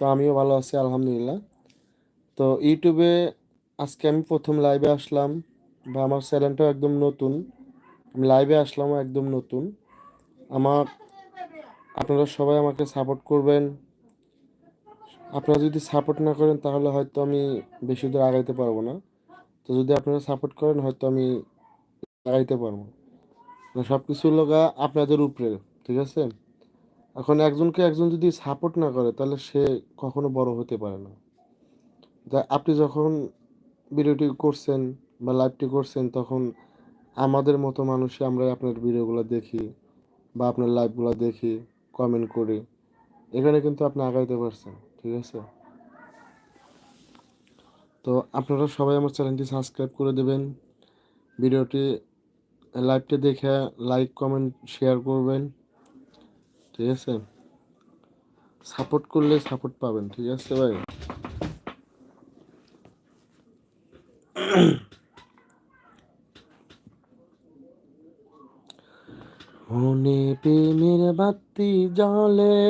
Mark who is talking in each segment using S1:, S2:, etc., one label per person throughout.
S1: তো আমিও ভালো আছি, আলহামদুলিল্লাহ। তো ইউটিউবে আজকে আমি প্রথম লাইভে আসলাম বা আমার চ্যানেলটাও একদম নতুন। আমি লাইভে আসলামও একদম নতুন। আমার, আপনারা সবাই আমাকে সাপোর্ট করবেন। আপনারা যদি সাপোর্ট না করেন তাহলে হয়তো আমি বেশি দূর আগাইতে পারব না। তো যদি আপনারা সাপোর্ট করেন হয়তো আমি আগাইতে পারব। সব কিছু লগা আপনাদের উপরে, ঠিক আছে? এখন একজনকে একজন যদি সাপোর্ট না করে, তাহলে সে কখনো বড় হতে পারে না। তা আপনি যখন ভিডিওটি করছেন বা লাইভটি করছেন, তখন আমাদের মতো মানুষই আমরা আপনার ভিডিওগুলো দেখি বা আপনার লাইভগুলো দেখি কমেন্ট করি। এখানে কিন্তু আপনি আগাইতে পারছেন, ঠিক আছে? তো আপনারা সবাই আমার চ্যানেলটি সাবস্ক্রাইব করে দেবেন। ভিডিওটি লাইভটি দেখে লাইক কমেন্ট শেয়ার করবেন। ঠিক আছে? সাপোর্ট করলে সাপোর্ট পাবেন, ঠিক আছে ভাই? মনে প্রেমের বাতি জলে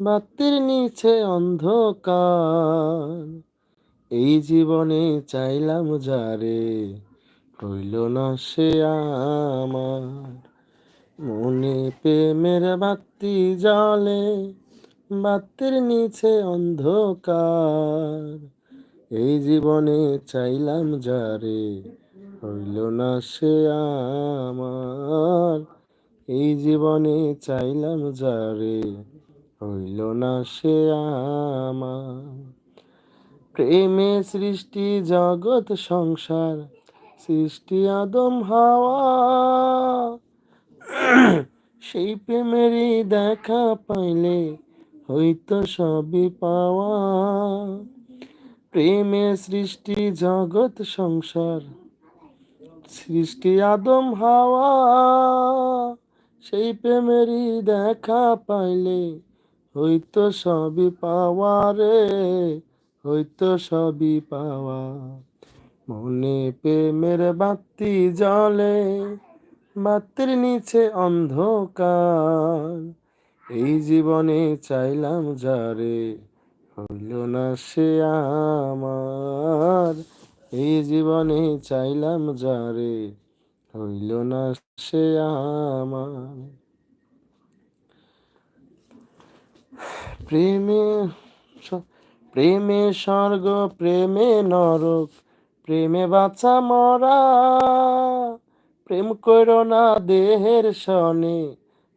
S1: বাতির নিচে অন্ধকার। এই জীবনে চাইলাম যারে রইল না সে আমার। মনে প্রেমের বাতি জলে বাতির নিচে অন্ধকার। এই জীবনে চাইলাম যারে হইল না সে আমার। এই জীবনে চাইলাম যারে হইল না সে আমার। প্রেমে সৃষ্টি, জগৎ, সংসার, সৃষ্টি, আদম, হাওয়া সেই প্রেমেরই দেখা পাইলে হইতো সবই পাওয়া। প্রেমে সৃষ্টি, জগৎ, সংসার, সৃষ্টি, আদম, হাওয়া। সেই প্রেমেরই দেখা পাইলে হইতো সবই পাওয়া রে হইতো সবই পাওয়া। মনে প্রেমের বাতি জলে বাতির নিচে অন্ধকার। এই জীবনে চাইলাম যারে হইল না সে আমার। এই জীবনে চাইলাম যারে হইল না সে আমার। প্রেমে প্রেমে স্বর্গ, প্রেমে নরক, প্রেমে বাঁচা মরা। প্রেম করো না দেহের সনে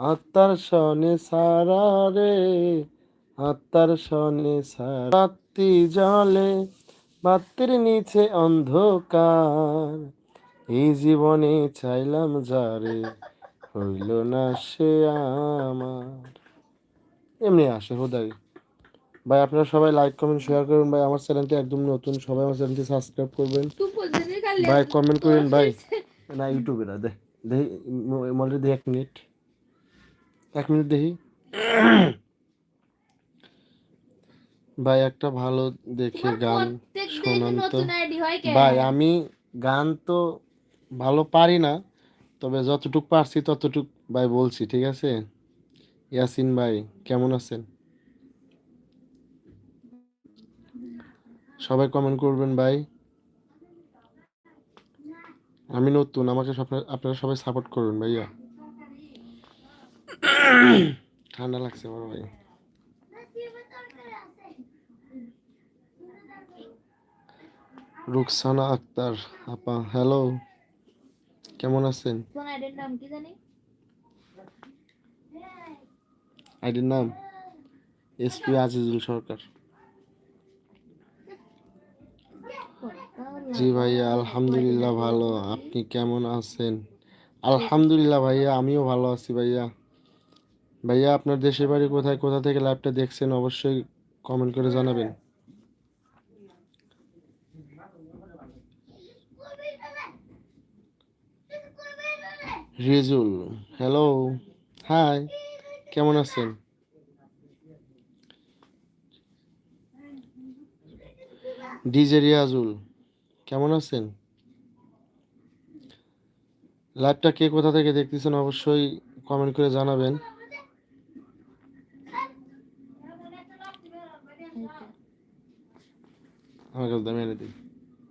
S1: আত্মার সনে সারা রে আত্মার সনে সারা বাতি জলে বাতির নিচে অন্ধকার। এই জীবনে চাইলাম যারে হইল না সে আমার। এমনি আসে হোদাই। ভাই আপনারা সবাই লাইক কমেন্ট শেয়ার করুন। ভাই আমার চ্যানেলটি একদম নতুন। সবাই আমার চ্যানেলটি সাবস্ক্রাইব করবেন। ভাই কমেন্ট করেন ভাই। না ইউটিউবে না দে দেখি মলে দেখি এক মিনিট। এক মিনিট দেখি। ভাই একটা ভালো দেখে গান শোনান তো। ভাই আমি গান তো ভালো পারি না তবে যতটুক পারছি ততটুক ভাই বলছি ঠিক আছে? ইয়াসিন ভাই কেমন আছেন? সবাই কমেন্ট করবেন ভাই। আমি নতুন আমাকে আপনারা সবাই সাপোর্ট করুন ভাইয়া। ঠান্ডা লাগছে আমার ভাই। রুকসানা আক্তার আপা হ্যালো কেমন আছেন?
S2: আইডির নাম?
S1: এসপি আজিজুল সরকার। জি ভাইয়া, আলহামদুলিল্লাহ ভালো। আপনি কেমন আছেন? আলহামদুলিল্লাহ ভাইয়া, আমিও ভালো আছি ভাইয়া। ভাইয়া, আপনার দেশের বাড়ি কোথায়? কোথা থেকে লাইভটা দেখছেন? অবশ্যই কমেন্ট করে জানাবেন। রিজুল হ্যালো হাই কেমন আছেন? ডিজে রিয়াজুল কেমন আছেন? লাইভটা কে কোথা থেকে দেখতেছেন অবশ্যই কমেন্ট করে জানাবেন। আমার কাছে দাম এনে দিই।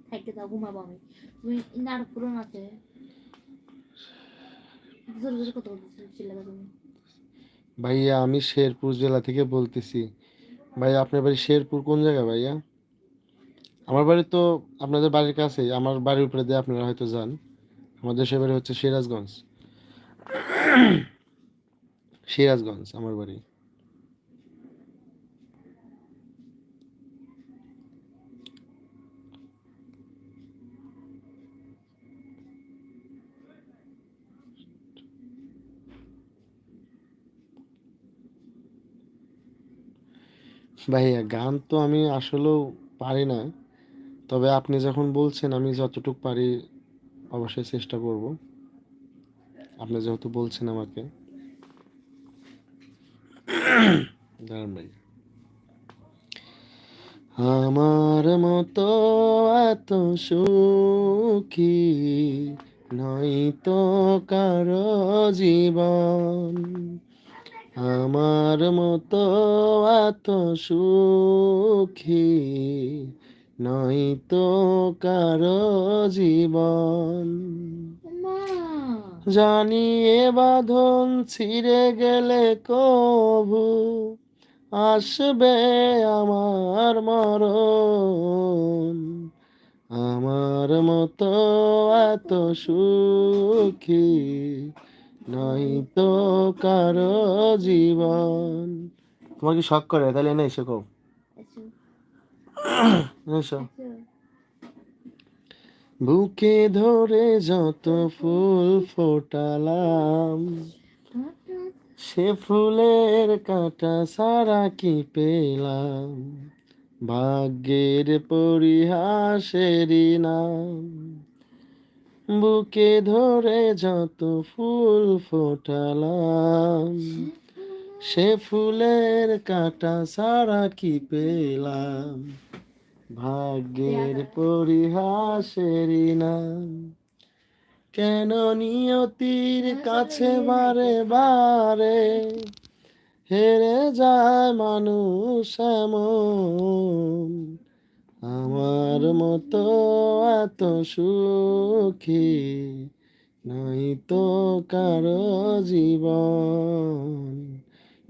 S2: খাইতে দাও ঘুমাবো আমি। তুমি নাটক করো না তে জোরে জোরে কথা বলতেছো তুমি।
S1: ভাইয়া আমি শেরপুর জেলা থেকে বলতেছি। ভাইয়া আপনার বাড়ি শেরপুর কোন জায়গা ভাইয়া? আমার বাড়ি তো আপনাদের বাড়ির কাছেই। আমার বাড়ির উপরে দিয়ে আপনারা হয়তো যান। আমাদের দেশের বাড়ি হচ্ছে সিরাজগঞ্জ। সিরাজগঞ্জ, আমার বাড়ি। ভাইয়া, গান তো আমি আসলেও পারি না। তবে আপনি যখন বলছেন, আমি যতটুকু পারি অবশ্যই চেষ্টা করব। আপনি যেহেতু বলছেন আমাকে। ভাই। আমার মতো এত সুখী নয় তো কারও জীবন। আমার মতো এত সুখী নয় তো কারও জীবন। জানি এ বাঁধন ছিঁড়ে গেলে কভু আসবে আমার মরণ। আমার মতো এত সুখী নয় তো কারও জীবন। তোমার কি শখ করে? তাহলে এনে এসে কো বুকে ধরে যত ফুল ফোটালাম, সে ফুলের কাঁটা সারা কি পেলাম? ভাগ্যের পরিহাসেরই নাম। বুকে ধরে যত ফুল ফোটালাম, সে ফুলের কাঁটা সারা কি পেলাম? ভাগ্যের পরিহাসেরই নাম কেন নিয়তির কাছে বারে বারে হেরে যায় মানুষ এমন। আমার মতো এত সুখী নয় তো কারও জীবন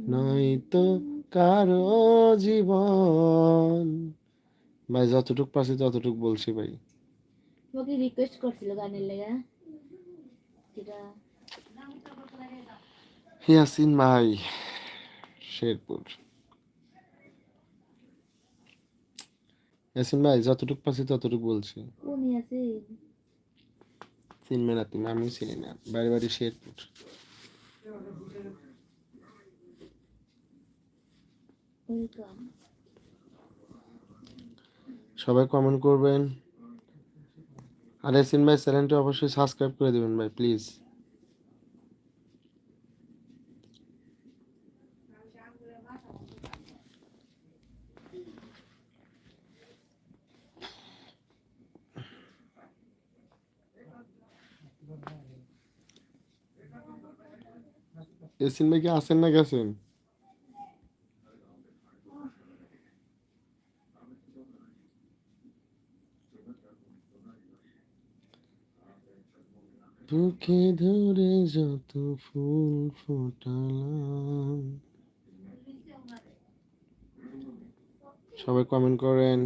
S1: নয় তো কারও জীবন। ভাই যতটুক পারছি ততটুক বলছি ভাই।
S2: তোমাকে রিকোয়েস্ট করছিল গানের লেগে। যেটা
S1: ইয়াসিন ভাই শেরপুর। ইয়াসিন ভাই যতটুক পারছি ততটুক বলছি।
S2: কোন আছে
S1: চিনবে না তুমি আমি চিনি না। বাড়ি বাড়ি শেরপুর।
S2: ওয়েলকাম।
S1: সবাই কমেন্ট করবেন। আর ইয়াসিন ভাই, চ্যানেলটি অবশ্যই সাবস্ক্রাইব করে দেবেন ভাই প্লিজ ইয়াসিন ভাই কি আছেন না গেছেন বুকে ধরে যত ফুল ফোটালাম। সবাই কমেন্ট করেন।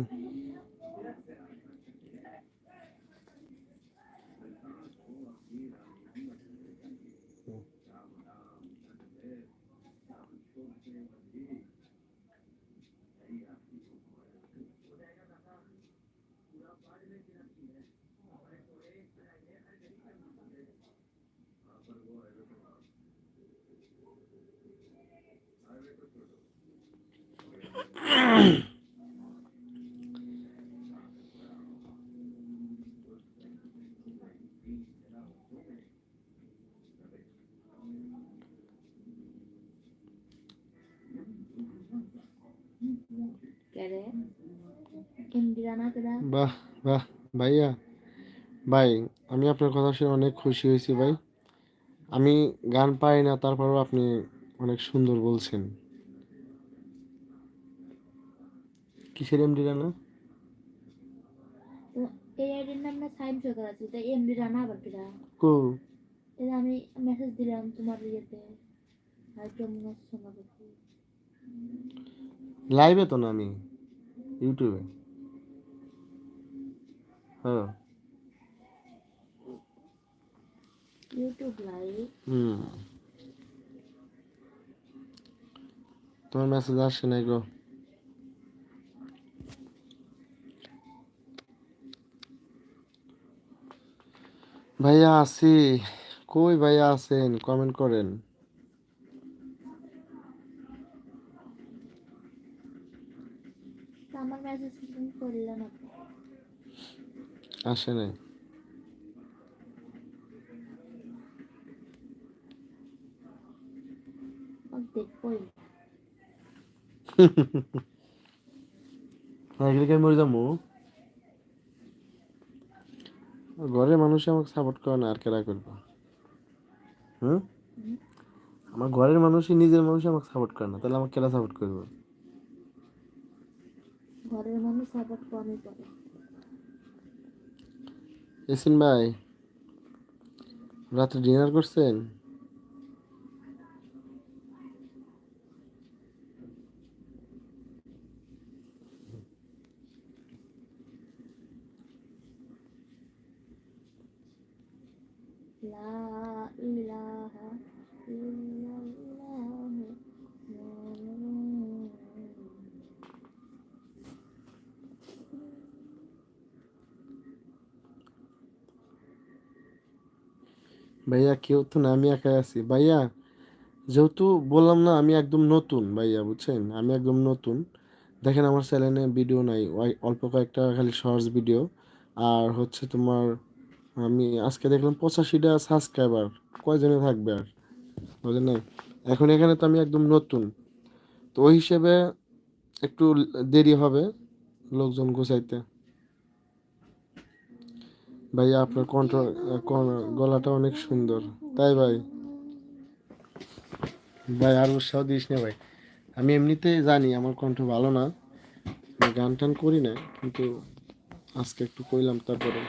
S1: বাহ বাহ ভাইয়া। ভাই আমি আপনার কথা শুনে অনেক খুশি হয়েছি ভাই। আমি গান পাই না তারপরেও আপনি অনেক সুন্দর বলছেন। কিসের এমডি রানা?
S2: এই আইডির নাম না সাইম সরকার আছে তো এমডি রানা আবার কিরা
S1: কো?
S2: এই আমি মেসেজ দিলাম তোমার ইয়েতে আর কেমন সমাপতি
S1: লাইভে তো না আমি ইউটিউবে হ্যাঁ।
S2: ইউটিউব লাইভ
S1: হুম। তোমার মেসেজ আসছে নাই গো। ভাইয়া আছি। কই ভাইয়া আছেন? কমেন্ট করেন। আসে নাই।
S2: দেখবোই
S1: মরে যাব? ঘরের মানুষ আমাকে সাপোর্ট করে না আর কেরা করব? হুম? আমার ঘরের মানুষই নিজের মানুষ আমাকে সাপোর্ট করে না তাহলে আমাকে কেরা সাপোর্ট করব?
S2: ঘরের মানুষ সাপোর্ট করে
S1: এসিন ভাই রাত্রে ডিনার করছেন? ভাইয়া কেউ তো না, আমি একাই আছি। ভাইয়া, যেহেতু বললাম না, আমি একদম নতুন ভাইয়া, বুঝছেন? আমি একদম নতুন। দেখেন, আমার চ্যানেলে ভিডিও নাই অল্প কয়েকটা খালি শর্টস ভিডিও। আর হচ্ছে তোমার, আমি আজকে দেখলাম পঁচাশিটা সাবস্ক্রাইবার কয়জনে থাকবে আর? বুঝলেন এখন এখানে তো আমি একদম নতুন। তো ওই হিসেবে একটু দেরি হবে লোকজন গোছাইতে। ভাইয়া আপনার কণ্ঠ গলাটা অনেক সুন্দর। তাই ভাই? ভাই আর উৎসাহ দিস না ভাই। আমি এমনিতে জানি আমার কণ্ঠ ভালো না। গান টান করি না কিন্তু আজকে একটু কইলাম তারপরে।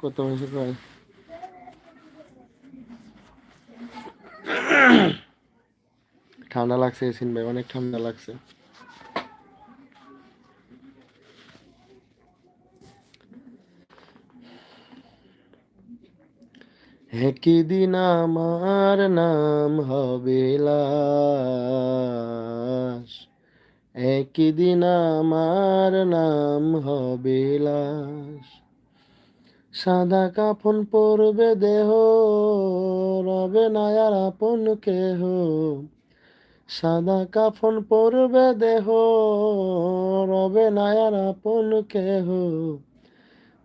S1: কত মাসে কয় ঠান্ডা লাগছে এসিন ভাই অনেক ঠান্ডা লাগছে। একদিন আমার নাম হবে লাশ। একদিন আমার নাম হবে লাশ। সাদা কাফন পরবে দেহ, রবে না আর আপন কেহ। সাদা কাফন পরবে দেহ, রবে না আর আপন কেহ।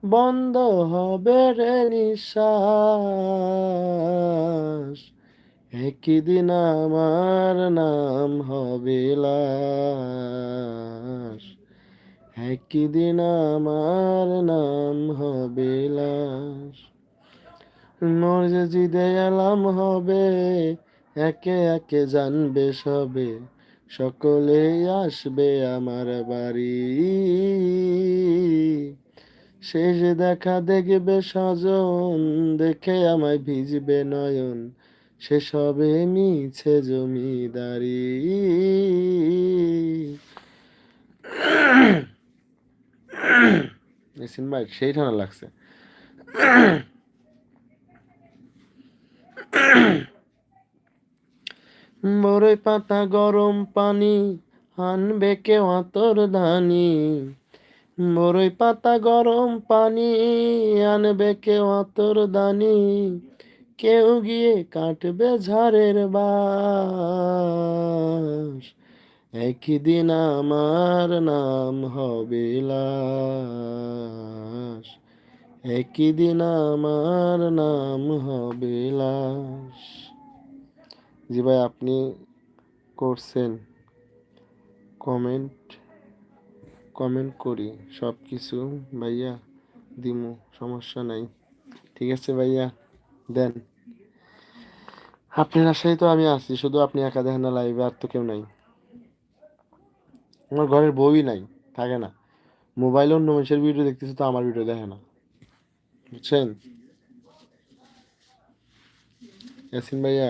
S1: বন্ধ হবে রে নিঃশ্বাস। একদিন আমার নাম হবে লাশ। একদিন আমার নাম হবে লাশ। মর্যাদি এলাম হবে, একে একে জানবে সবে। সকলেই আসবে আমার বাড়ি। শেষ দেখা দেখবে স্বজন, দেখে আমায় ভিজবে নয়ন। শেষ হবে মিছে জমিদারি। ভাই সেই ঠান্ডা লাগছে। বড়ই পাতা গরম পানি, আনবে কেউ আতর ধানি বড়ই পাতা গরম পানি আনবে কেউ আতর দানি। কেউ গিয়ে কাটবে ঝাড়ের বাস। একদিন আমার নাম হবে লাশ। একদিন আমার নাম হবে লাশ। জি ভাই, আপনি করছেন কমেন্ট কমেন্ট করি। সব কিছু ভাইয়া দিমু, সমস্যা নাই। ঠিক আছে ভাইয়া, দেন। আপনার আশায় তো আমি আছি, শুধু আপনি একা দেখেন না লাইভে আর তো কেউ নাই। আমার ঘরের বউই নাই, থাকে না। মোবাইলে অন্য মানুষের ভিডিও দেখতেছে তো আমার ভিডিও দেখে না। বুঝছেন? ইয়াসিন ভাইয়া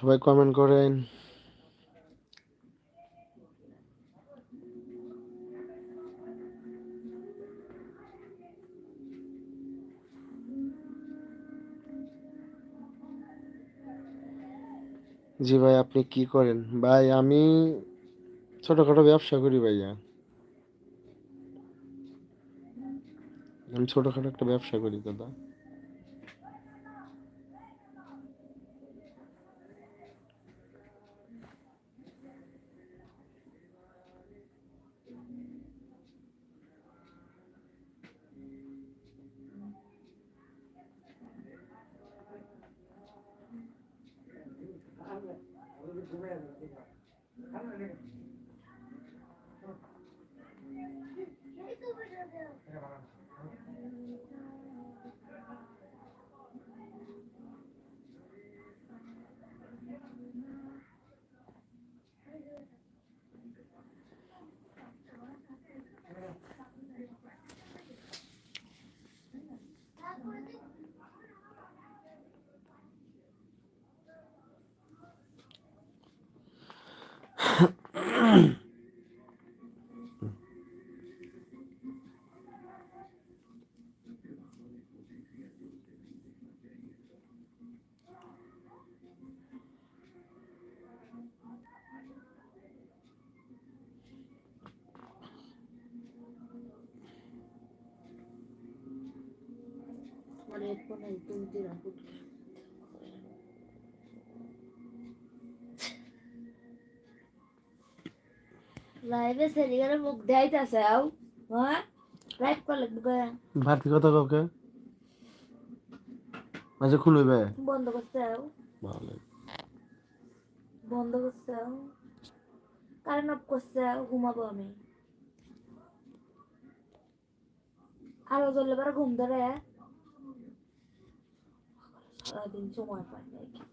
S1: সবাই কমেন্ট করেন। জি ভাই, আপনি কি করেন? ভাই, আমি ছোটখাটো ব্যবসা করি ভাইয়া। আমি ছোটখাটো একটা ব্যবসা করি দাদা।
S2: এই তুমি দিলাম লাইভে সেরিগারে মুখ দেখাইতেছে আও। হ্যাঁ? লাইভ করলে গয়া
S1: ভারতী কথা কাউকে মাঝে খুলবে
S2: বন্ধ করছে আও।
S1: ভালো।
S2: বন্ধ করছে আও। কারেন্ট অফ করছে আও ঘুমাবো আমি। আলো জ্বললে পরে ঘুম ধরে। সারাদিন সময় পাই না